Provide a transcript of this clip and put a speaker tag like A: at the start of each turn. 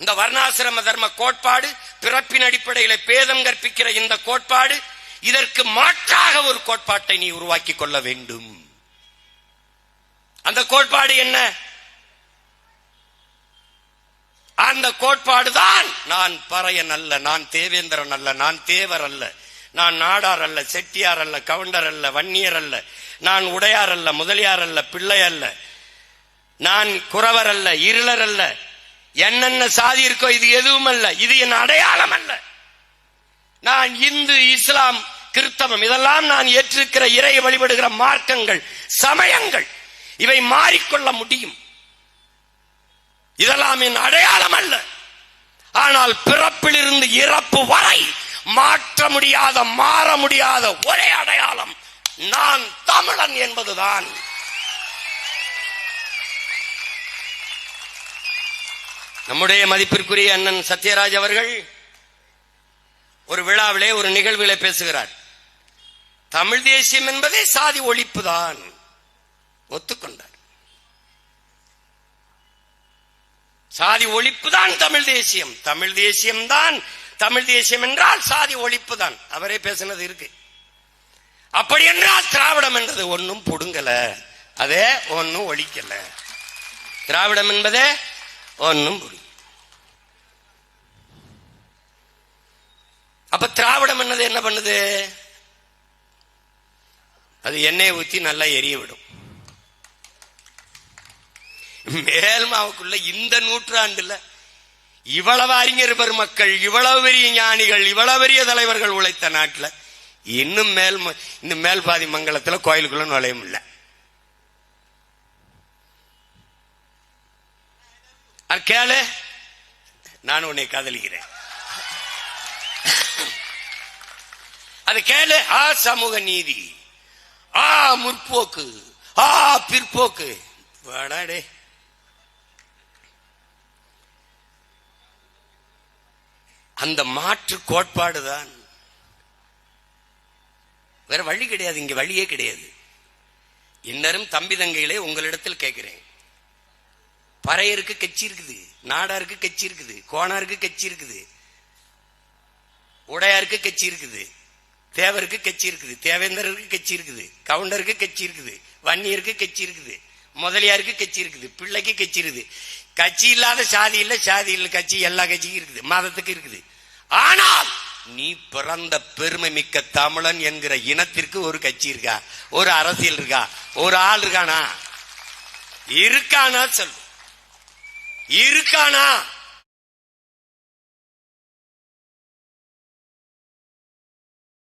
A: இந்த வர்ணாசிரம தர்ம கோட்பாடு பிறப்பின் அடிப்படையில் பேதம் கற்பிக்கிற இந்த கோட்பாடு இதற்கு மாற்றாக ஒரு கோட்பாட்டை நீ உருவாக்கி கொள்ள வேண்டும். அந்த கோட்பாடு என்ன? அந்த கோட்பாடு தான் நான் பறையன் அல்ல நான் தேவேந்திரன் அல்ல நான் தேவர் அல்ல நான் நாடார் அல்ல செட்டியார் அல்ல கவுண்டர் அல்ல வன்னியர் அல்ல நான் உடையார் அல்ல முதலியார் அல்ல பிள்ளை அல்ல நான் குறவர் அல்ல இருளர் அல்ல என்னென்ன சாதி இருக்கோ இது எதுவும் அல்ல இது என் அடையாளம் அல்ல நான் இந்து இஸ்லாம் கிறிஸ்தவம் இதெல்லாம் நான் ஏற்றிருக்கிற இறை வழிபடுகிற மார்க்கங்கள் சமயங்கள் இவை மாறிக்கொள்ள முடியும். இதெல்லாம் என் அடையாளம் அல்ல ஆனால் பிறப்பிலிருந்து இறப்பு வரை மாற்ற முடியாத மாற முடியாத ஒரே அடையாளம் நான் தமிழன் என்பதுதான். நம்முடைய மதிப்பிற்குரிய அண்ணன் சத்யராஜ் அவர்கள் ஒரு விழாவிலே ஒரு நிகழ்விலே பேசுகிறார். தமிழ் தேசியம் என்பதே சாதி ஒழிப்பு தான் ஒத்துக்கொண்டார். சாதி ஒழிப்பு தான் தமிழ் தேசியம். தமிழ் தேசியம் தான் தமிழ் தேசியம் என்றால் சாதி ஒழிப்பு தான் அவரே பேசினது இருக்கு. அப்படி என்றால் திராவிடம் என்றது ஒன்னும் புடுங்கல. அதே ஒன்னும் ஒழிக்கல. திராவிடம் என்பதே ஒன்றும் புரியும் அப்ப திராவிடம் என்னது என்ன பண்ணுது அது எண்ணெயை ஊற்றி நல்லா எரிய விடும் மேல்மாவுக்குள்ள இந்த நூற்றாண்டுல இவ்வளவு அறிஞர் பெருமக்கள் இவ்வளவு பெரிய ஞானிகள் இவ்வளவு பெரிய தலைவர்கள் உழைத்த நாட்டில் இன்னும் மேல் ம- இந்த மேல் பாதி கோயிலுக்குள்ள நுழையும் இல்லை கேளு. நான் உன்னை காதலிக்கிறேன். அது கேளு. ஆ சமூக நீதி. ஆ முற்போக்கு. ஆ பிற்போக்கு. வாடாடே அந்த மாற்று கோட்பாடு தான். வேற வழி கிடையாது. இங்க வழியே கிடையாது. இன்னரும் தம்பி தங்கைகளே உங்களிடத்தில் கேட்கிறேன். பறையருக்கு கட்சி இருக்குது நாடாருக்கு கட்சி இருக்குது கோணாருக்கு கட்சி இருக்குது உடையாருக்கு கட்சி இருக்குது தேவருக்கு கட்சி இருக்குது தேவேந்தருக்கு கட்சி இருக்குது கவுண்டருக்கு கட்சி இருக்குது வன்னியருக்கு கட்சி இருக்குது முதலியாருக்கு கட்சி இருக்குது பிள்ளைக்கு கட்சி இருக்குது கட்சி இல்லாத சாதி இல்ல சாதி இல்ல கட்சி எல்லா கட்சிக்கும் இருக்குது மதத்துக்கு இருக்குது ஆனால் நீ பிறந்த பெருமை மிக்க தமிழன் என்கிற இனத்திற்கு ஒரு கட்சி இருக்கா ஒரு அரசியல் இருக்கா ஒரு ஆள் இருக்கானா இருக்கானா சொல்லு இருக்கானா?